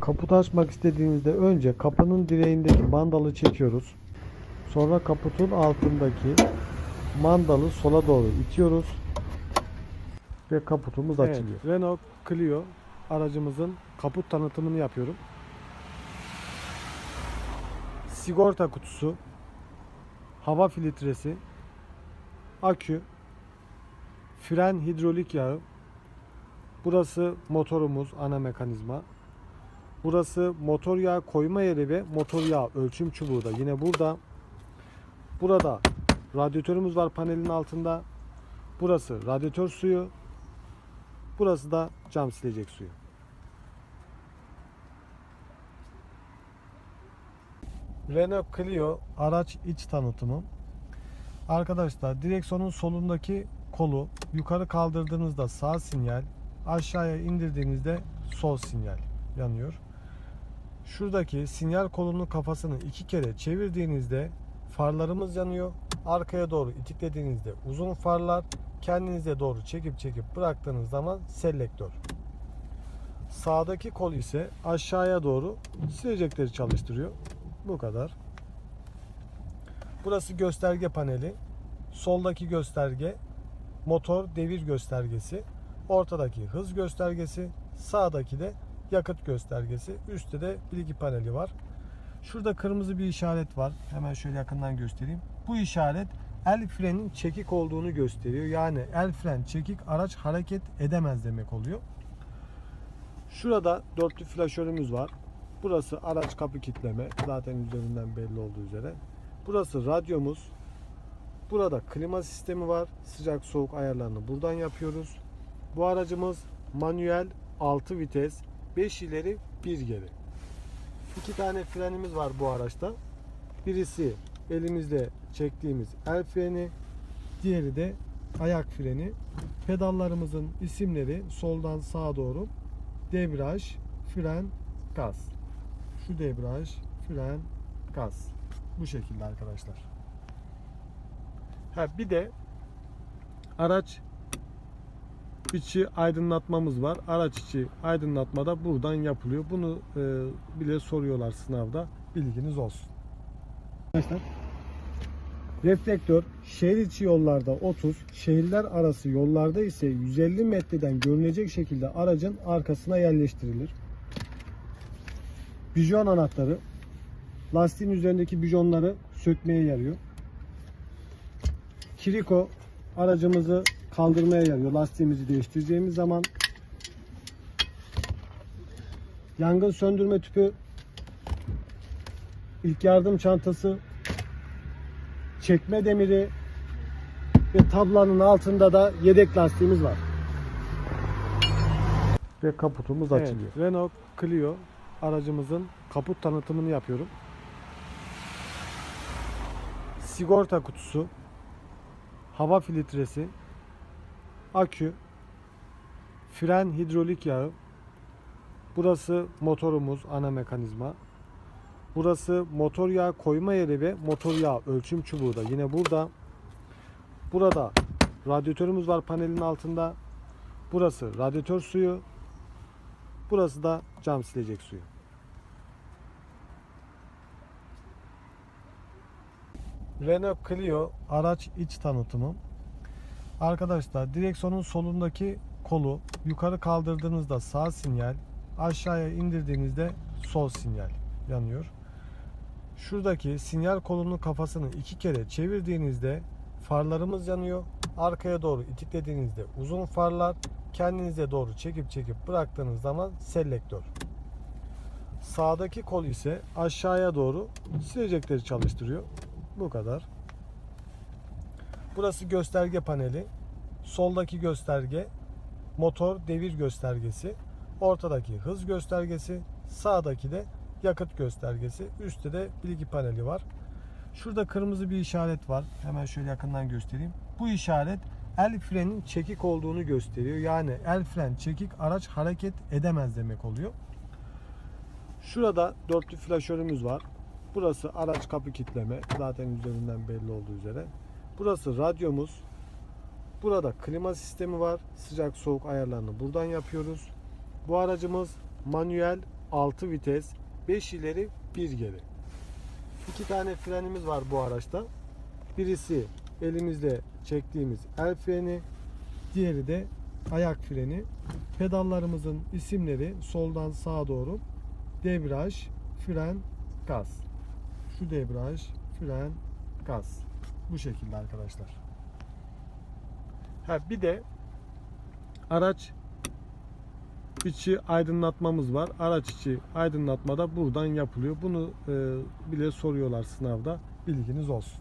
Kaputu açmak istediğinizde önce kapının direğindeki mandalı çekiyoruz. Sonra kaputun altındaki mandalı sola doğru itiyoruz. Ve kaputumuz Evet, açılıyor. Renault Clio aracımızın kaput tanıtımını yapıyorum. Sigorta kutusu, hava filtresi, akü, fren hidrolik yağı, burası motorumuz ana mekanizma. Burası motor yağı koyma yeri ve motor yağı ölçüm çubuğu da yine burada. Burada radyatörümüz var panelin altında. Burası radyatör suyu. Burası da cam silecek suyu. Renault Clio araç iç tanıtımı. Arkadaşlar direksiyonun solundaki kolu yukarı kaldırdığınızda sağ sinyal, aşağıya indirdiğinizde sol sinyal yanıyor. Şuradaki sinyal kolunun kafasını iki kere çevirdiğinizde farlarımız yanıyor. Arkaya doğru itiklediğinizde uzun farlar, kendinize doğru çekip çekip bıraktığınız zaman selektör. Sağdaki kol ise aşağıya doğru silecekleri çalıştırıyor. Bu kadar. Burası gösterge paneli. Soldaki gösterge motor devir göstergesi. Ortadaki hız göstergesi. Sağdaki de yakıt göstergesi. Üstte de bilgi paneli var. Şurada kırmızı bir işaret var. Hemen şöyle yakından göstereyim. Bu işaret el frenin çekik olduğunu gösteriyor. Yani el fren çekik araç hareket edemez demek oluyor. Şurada dörtlü flaşörümüz var. Burası araç kapı kitleme. Zaten üzerinden belli olduğu üzere. Burası radyomuz. Burada klima sistemi var. Sıcak soğuk ayarlarını buradan yapıyoruz. Bu aracımız manuel 6 vites 5 ileri 1 geri. İki tane frenimiz var bu araçta. Birisi elimizle çektiğimiz el freni, diğeri de ayak freni. Pedallarımızın isimleri soldan sağa doğru debriyaj, fren, gaz. Şu debriyaj, fren, gaz. Bu şekilde arkadaşlar. Ha bir de araç içi aydınlatmamız var. Araç içi aydınlatma da buradan yapılıyor. Bunu e, bile soruyorlar sınavda. Bilginiz olsun. Arkadaşlar reflektör şehir içi yollarda 30, şehirler arası yollarda ise 150 metreden görünecek şekilde aracın arkasına yerleştirilir. Bijon anahtarı lastiğin üzerindeki bijonları sökmeye yarıyor. Kiriko aracımızı kaldırmaya yarıyor. Lastiğimizi değiştireceğimiz zaman yangın söndürme tüpü ilk yardım çantası çekme demiri ve tablanın altında da yedek lastiğimiz var. Ve kaputumuz Evet, açılıyor. Renault Clio aracımızın kaput tanıtımını yapıyorum. Sigorta kutusu, hava filtresi, akü, fren hidrolik yağı, burası motorumuz ana mekanizma. Burası motor yağı koyma yeri ve motor yağı ölçüm çubuğu da yine burada. Burada radyatörümüz var panelin altında. Burası radyatör suyu. Burası da cam silecek suyu. Renault Clio araç iç tanıtımı. Arkadaşlar direksiyonun solundaki kolu yukarı kaldırdığınızda sağ sinyal, aşağıya indirdiğinizde sol sinyal yanıyor. Şuradaki sinyal kolunun kafasını iki kere çevirdiğinizde farlarımız yanıyor. Arkaya doğru itiklediğinizde uzun farlar, kendinize doğru çekip çekip bıraktığınız zaman selektör. Sağdaki kol ise aşağıya doğru silecekleri çalıştırıyor. Bu kadar. Burası gösterge paneli. Soldaki gösterge motor devir göstergesi. Ortadaki hız göstergesi. Sağdaki de yakıt göstergesi. Üstte de bilgi paneli var. Şurada kırmızı bir işaret var. Hemen şöyle yakından göstereyim. Bu işaret el frenin çekik olduğunu gösteriyor. Yani el fren çekik araç hareket edemez demek oluyor. Şurada dörtlü flaşörümüz var. Burası araç kapı kitleme. Zaten üzerinden belli olduğu üzere. Burası radyomuz. Burada klima sistemi var. Sıcak soğuk ayarlarını buradan yapıyoruz. Bu aracımız manuel 6 vites, 5 ileri, 1 geri. İki tane frenimiz var bu araçta. Birisi elimizle çektiğimiz el freni, diğeri de ayak freni. Pedallarımızın isimleri soldan sağa doğru debriyaj, fren, gaz. Şu debriyaj, fren, gaz. Bu şekilde arkadaşlar. Ha bir de araç içi aydınlatmamız var. Araç içi aydınlatma da buradan yapılıyor. Bunu e, bile soruyorlar sınavda. Bilginiz olsun.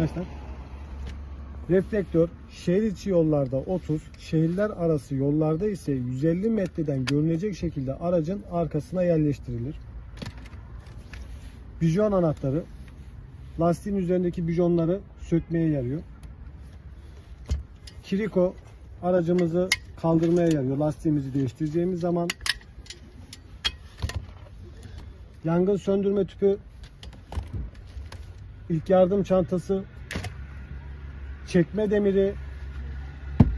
Arkadaşlar reflektör şehir içi yollarda 30, şehirler arası yollarda ise 150 metreden görünecek şekilde aracın arkasına yerleştirilir. Bijon anahtarı lastiğin üzerindeki bijonları sökmeye yarıyor. Kiriko aracımızı kaldırmaya yarıyor. Lastiğimizi değiştireceğimiz zaman yangın söndürme tüpü ilk yardım çantası çekme demiri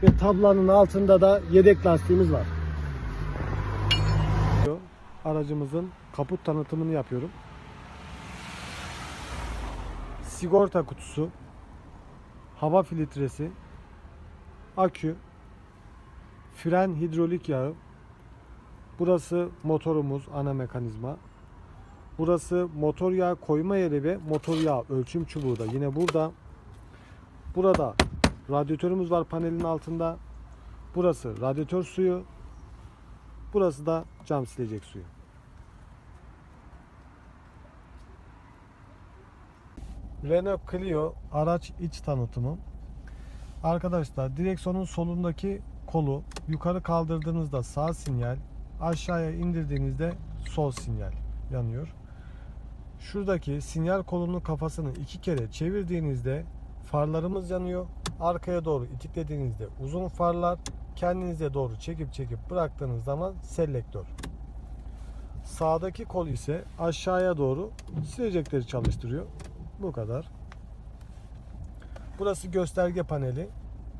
ve tablanın altında da yedek lastiğimiz var. Aracımızın kaput tanıtımını yapıyorum. Sigorta kutusu, hava filtresi, akü, fren hidrolik yağı. Burası motorumuz ana mekanizma. Burası motor yağı koyma yeri ve motor yağı ölçüm çubuğu da yine burada. Burada radyatörümüz var panelin altında. Burası radyatör suyu. Burası da cam silecek suyu. Renault Clio araç iç tanıtımı. Arkadaşlar direksiyonun solundaki kolu yukarı kaldırdığınızda sağ sinyal, aşağıya indirdiğinizde sol sinyal yanıyor. Şuradaki sinyal kolunun kafasını iki kere çevirdiğinizde farlarımız yanıyor. Arkaya doğru itiklediğinizde uzun farlar, kendinize doğru çekip çekip bıraktığınız zaman selektör. Sağdaki kol ise aşağıya doğru silecekleri çalıştırıyor. Bu kadar. Burası gösterge paneli.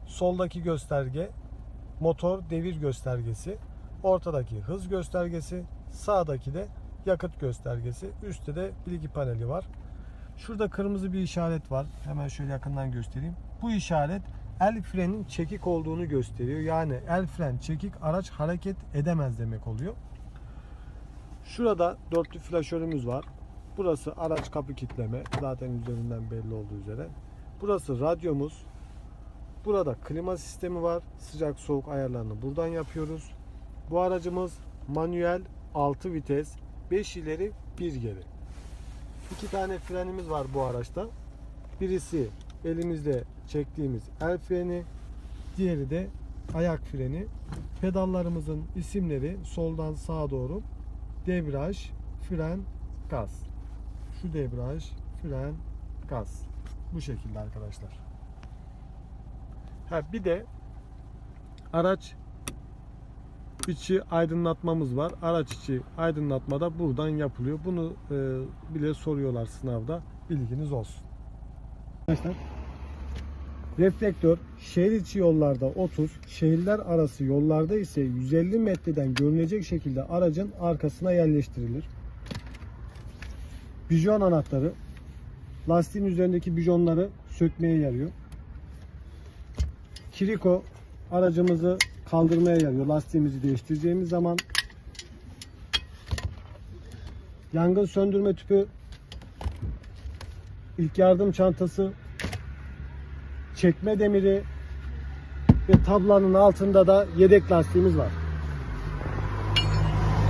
Soldaki gösterge motor devir göstergesi. Ortadaki hız göstergesi. Sağdaki de yakıt göstergesi. Üstte de bilgi paneli var. Şurada kırmızı bir işaret var. Hemen şöyle yakından göstereyim. Bu işaret el frenin çekik olduğunu gösteriyor. Yani el fren çekik araç hareket edemez demek oluyor. Şurada dörtlü flaşörümüz var. Burası araç kapı kitleme. Zaten üzerinden belli olduğu üzere. Burası radyomuz. Burada klima sistemi var. Sıcak soğuk ayarlarını buradan yapıyoruz. Bu aracımız manuel 6 vites 5 ileri 1 geri. İki tane frenimiz var bu araçta. Birisi elimizle çektiğimiz el freni, diğeri de ayak freni. Pedallarımızın isimleri soldan sağa doğru debriyaj, fren, gaz. Şu debriyaj, fren, gaz. Bu şekilde arkadaşlar. Ha bir de araç içi aydınlatmamız var. Araç içi aydınlatma da buradan yapılıyor. Bunu e, bile soruyorlar sınavda. Bilginiz olsun. Arkadaşlar reflektör şehir içi yollarda 30, şehirler arası yollarda ise 150 metreden görünecek şekilde aracın arkasına yerleştirilir. Bijon anahtarı lastiğin üzerindeki bijonları sökmeye yarıyor. Kiriko aracımızı kaldırmaya yarıyor. Lastiğimizi değiştireceğimiz zaman yangın söndürme tüpü ilk yardım çantası çekme demiri ve tablanın altında da yedek lastiğimiz var.